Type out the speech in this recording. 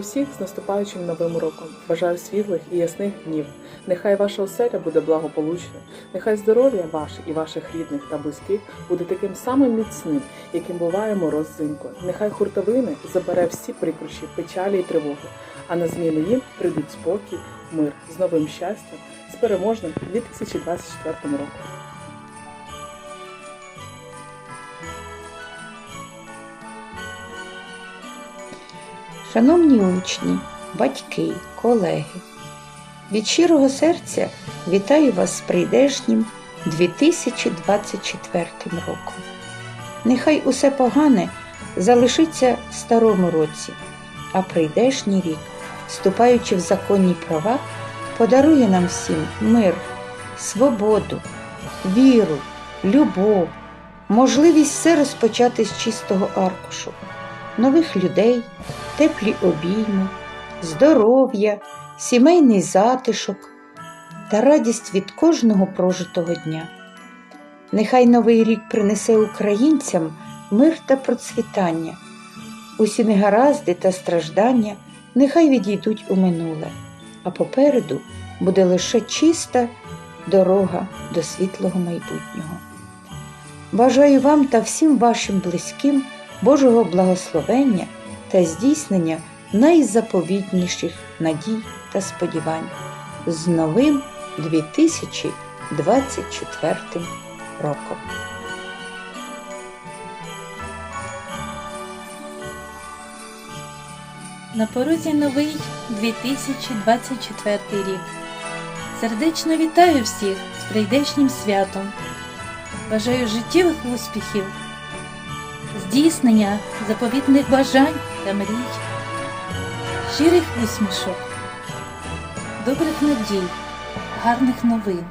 Всіх з наступаючим новим роком. Бажаю світлих і ясних днів. Нехай ваша оселя буде благополучна, нехай здоров'я ваше і ваших рідних та близьких буде таким самим міцним, яким буває мороз взимку. Нехай хуртовини забере всі прикрощі, печалі і тривоги, а на зміну їм прийдуть спокій, мир з новим щастям, з переможним 2024 роком. Шановні учні, батьки, колеги, від щирого серця вітаю вас з прийдешнім 2024 роком. Нехай усе погане залишиться в старому році, а прийдешній рік, вступаючи в законні права, подарує нам всім мир, свободу, віру, любов, можливість все розпочати з чистого аркушу, нових людей теплі обійми, здоров'я, сімейний затишок та радість від кожного прожитого дня. Нехай новий рік принесе українцям мир та процвітання. Усі негаразди та страждання нехай відійдуть у минуле, а попереду буде лише чиста дорога до світлого майбутнього. Бажаю вам та всім вашим близьким Божого благословення та здійснення найзаповітніших надій та сподівань з новим 2024 роком. На порозі новий 2024 рік. Сердечно вітаю всіх з прийдешнім святом. Бажаю життєвих успіхів, здійснення заповітних бажань та мрій, щирих усмішок, добрих надій, гарних новин.